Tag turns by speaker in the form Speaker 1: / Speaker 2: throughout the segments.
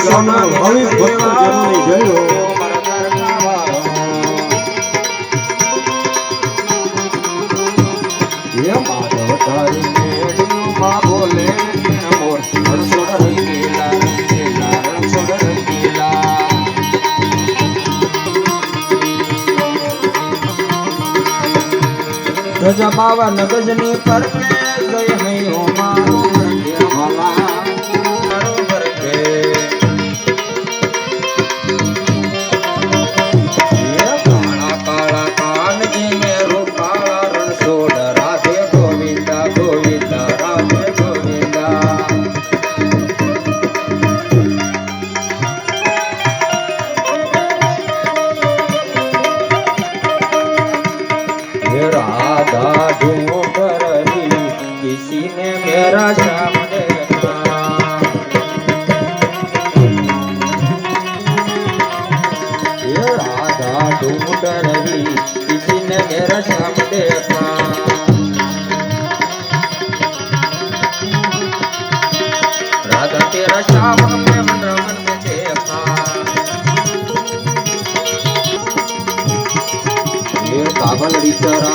Speaker 1: સોના ભાવિક ભક્તો જનની જય હો
Speaker 2: હે માધવ તારી બોલે રંગીલા રંગીલા રંગીલા જય ಬಿಸಿನ ನೆರ ಸಾಮದೇವ ರಾಧಾ ತೇರ ಶ್ಯಾಮ ರಮಣ ರಮಣ ದೇವ ಕಾಬಲ್ ವಿಚರಾ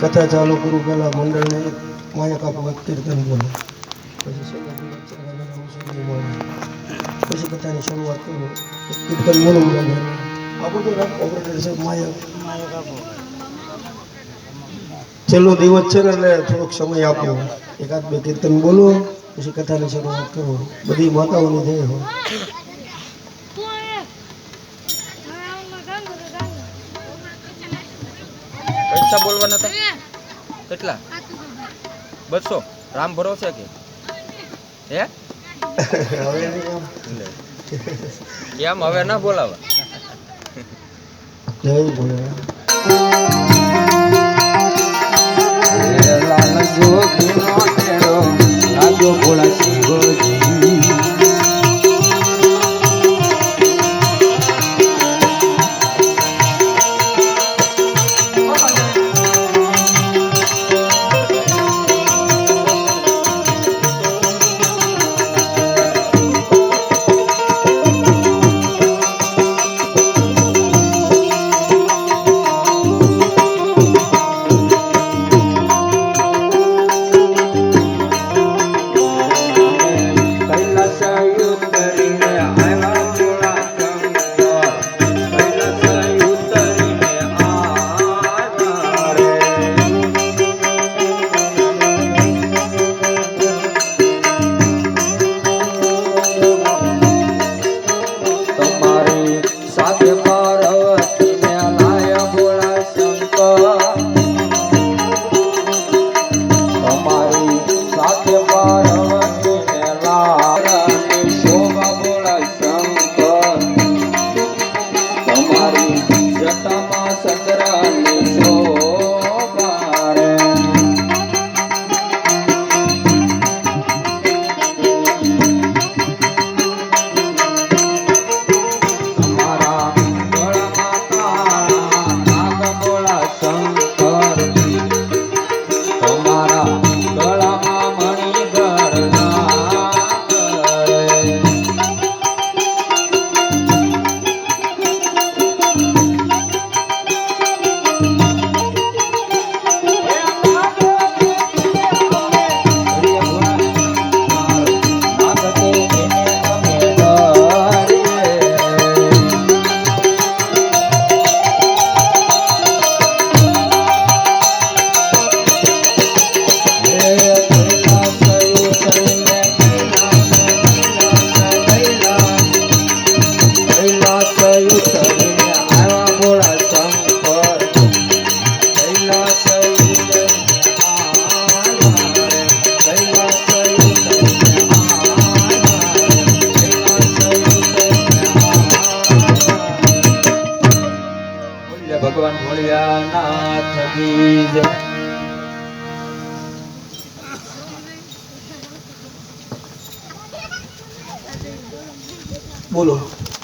Speaker 1: કથા ચાલુ કરું પેલા મંડળને માયા કાપા કીર્તન બોલો. પછી. પછી કથાની શરૂઆત કરું. કીર્તન બોલું બરાબર આપણું તો ઓપરેટર છે માયા. છેલ્લો દિવસ છે ને એટલે થોડોક સમય આપો એકાદ બે કીર્તન બોલો પછી કથાની શરૂઆત કરો. બધી માતાઓની જય. હોય
Speaker 3: પૈસા બોલવાના હતા? કેટલા? બસો? રામ ભરોસે કે? હે?
Speaker 1: એમ આમ.
Speaker 3: હવે ના બોલાવા.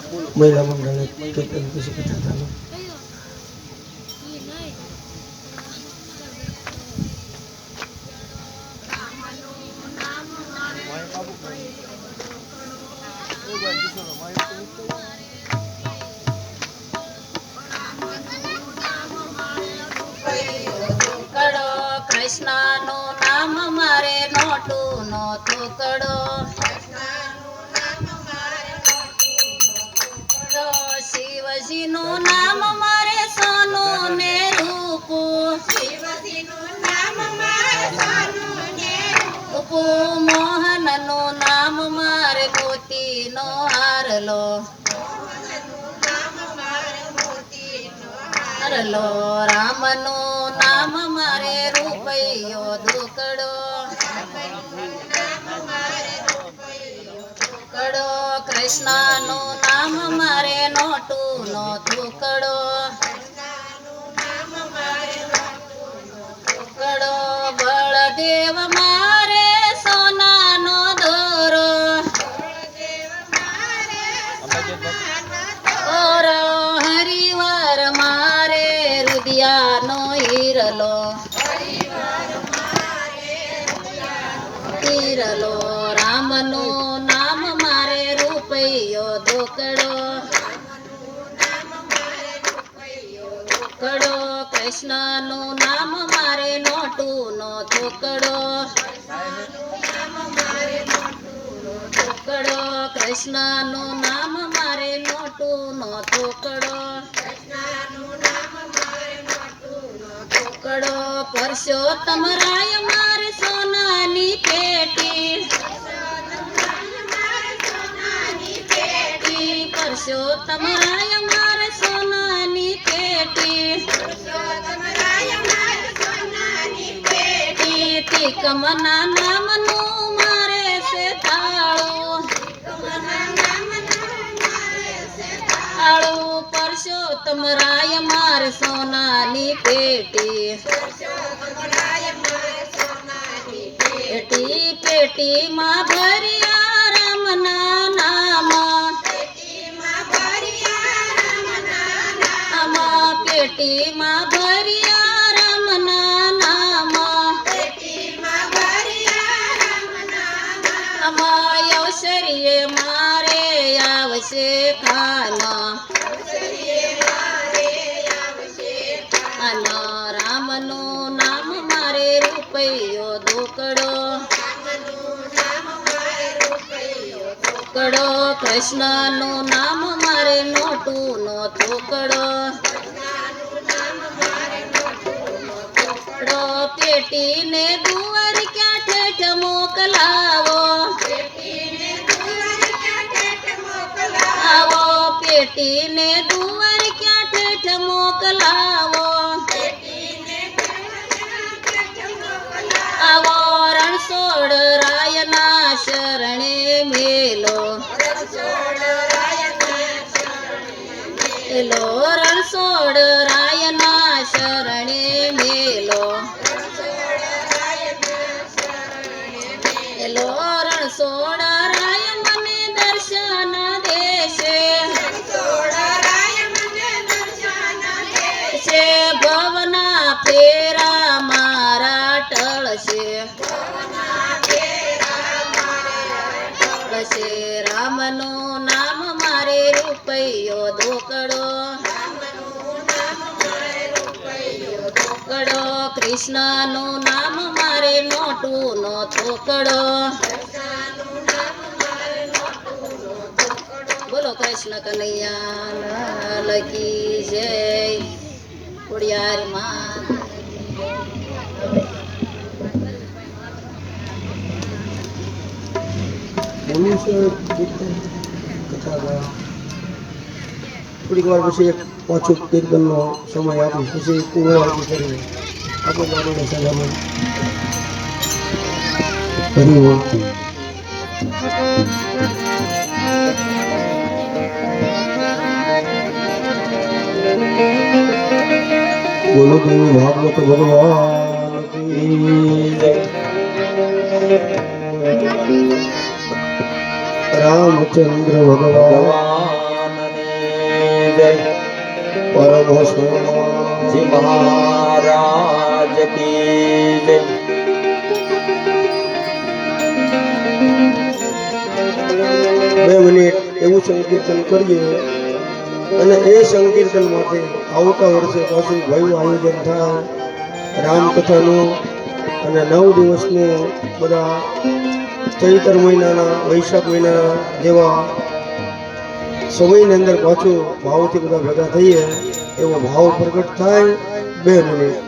Speaker 1: મહિલા મંડળને કીર્તન પછી કથા ચાલુ
Speaker 4: કડો કૃષ્ણનું નામ મારે નોટું નો કડો શિવજીનું નામ મારે સોનું ને રૂપું. રૂપુ મોહનનું નામ મારે મોતીનો હારલો. હારલો. રામનું નામ મારે રૂપૈયો દુકડો કડો કૃષ્ણનું નામ મારે નોટું નો તુકડો કડો કૃષ્ણનું નામ મારે નોટું નો થોકડો થોકડો કૃષ્ણનું નામ મારે નોટું નો થોકડો થોકડો પરસોત્તમ રાય મારે સોનાની પેટી પેટી. પરસોત્તમ પેટી તિકમના નામનું મારે છે તાળું તાળું પરસોત્તમ રાય મારે સોનાની પેટી. પેટી પેટીમાં ભર્યા રામના નામ. આમાં પેટીમાં ભર્યા આમાં અવસરીએ મારે આવશે ખાના. અને રામનું નામ મારે રૂપૈયો દોકડો. દોકડો કૃષ્ણનું નામ મારે નોટું નો થોકડો પેટીને દુવાર ક્યાં ઠેઠ મોકલાવો? પેટીને દુવર ક્યાં ઠેઠ મોકલાવો? આવો રણછોડ રાયના શરણે મેલો. મેલો રણછોડ રાયના શરણે મેલો કૃષ્ણનું નામ મારે નોટું નો થોકડો બોલો કૃષ્ણ કનૈયા લકી જય. ખોડિયાર માં.
Speaker 1: થોડીક વાર પછી એક પાછું કીર્તનનો સમય આપીશ. પછી પૂરો આપી કરીએ
Speaker 4: કડો
Speaker 1: ગુરુદેવ ભાગવત ભગવાન રામચંદ્ર ભગવાન પરમહંસ
Speaker 2: જી મહારાજ જય
Speaker 1: બે મિનિટ એવું સંકીર્તન કરીએ અને એ સંકીર્તન માટે આવતા વર્ષે પાછું ભવ્ય આયોજન થાય. રામકથાનું અને નવ દિવસનું બધા ચૈતર મહિનાના, વૈશાખ મહિનાના જેવા સમયની અંદર પાછું ભાવથી બધા ભેગા થઈએ એવો ભાવ પ્રગટ થાય. બે મિનિટ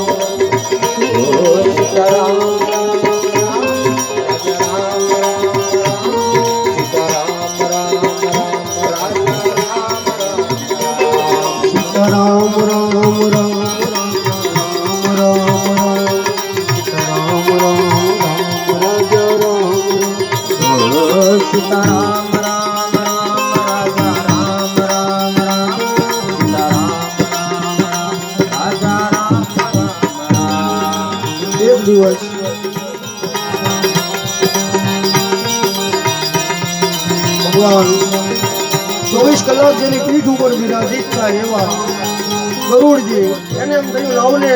Speaker 1: દિવસ ભગવાન, ચોવીસ કલાક જેની પીઠ ઉપર બિરાજિત થાય એવા ગરુડજી, એને એમ કહ્યું લાવને